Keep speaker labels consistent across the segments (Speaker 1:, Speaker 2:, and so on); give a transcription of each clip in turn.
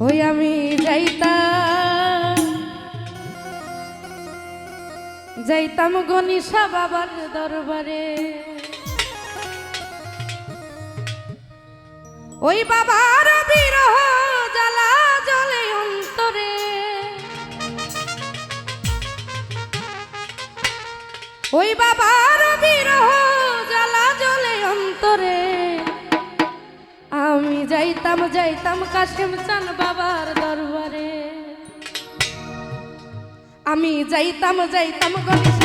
Speaker 1: ওই আমি যাইতাম। যাইতাম গনিশা বাবার দরবারে। ওই বাবার বিরহ জ্বালা জলে অন্তরে। ওই বাবা যাইতাম যাইতাম কাশিম চান বাবার দরবারে। আমি যাইতাম যাইতাম গণেশ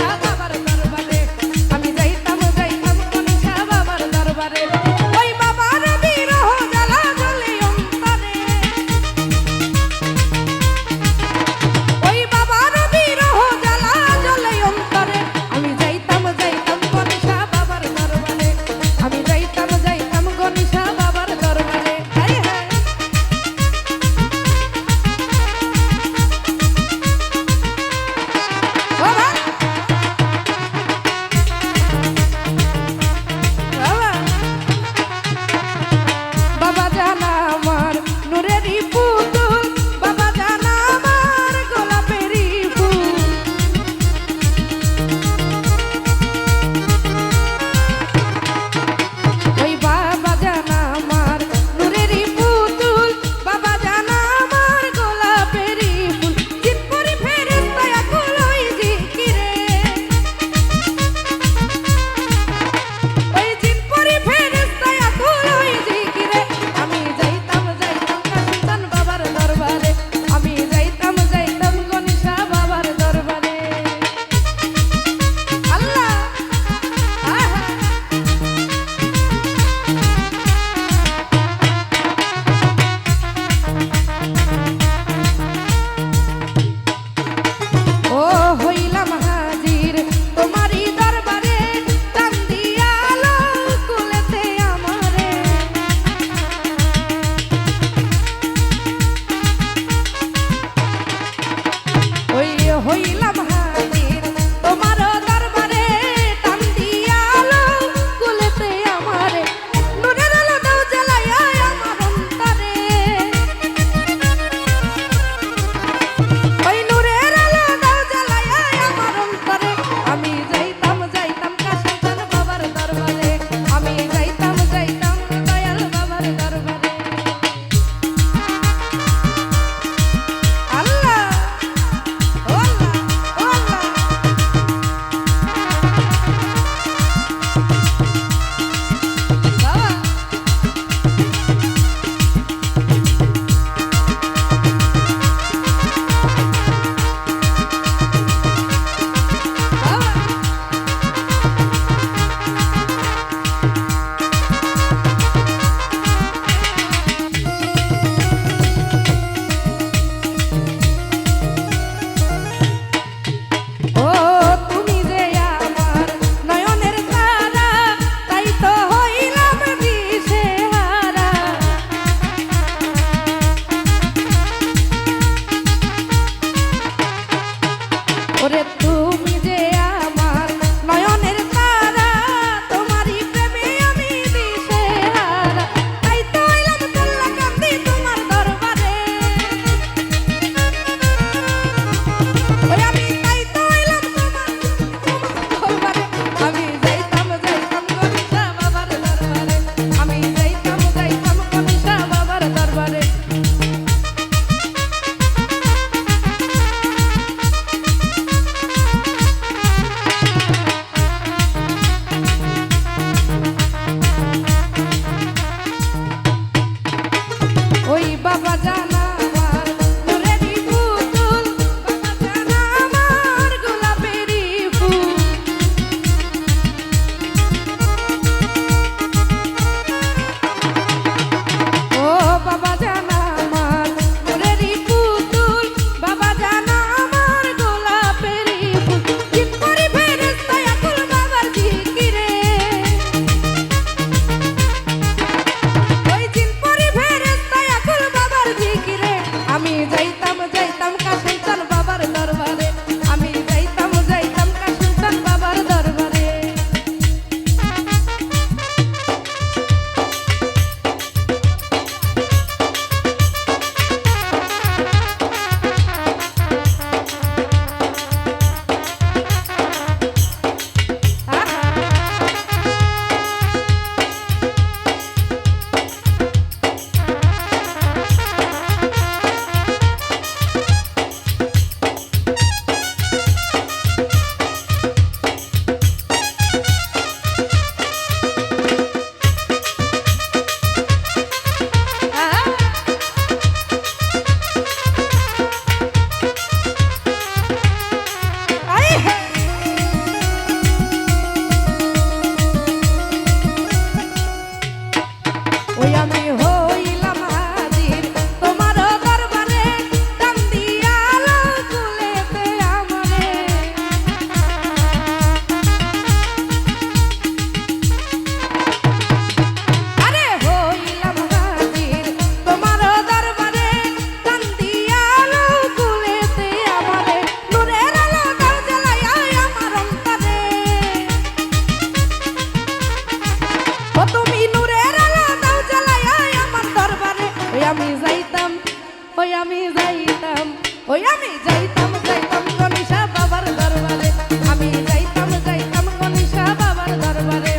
Speaker 1: ওই আমি যাইতাম, ওই আমি যাইতাম যাইতাম কনিষা বাবার দরবারে। আমি যাইতাম যাইতাম কনিষা বাবার দরবারে।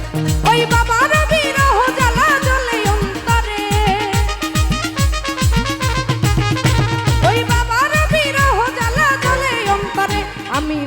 Speaker 1: ওই বাবার বিরহ জ্বালা জ্বলে অন্তরে। ওই বাবার বিরহ জ্বালা জ্বলে অন্তরে। আমি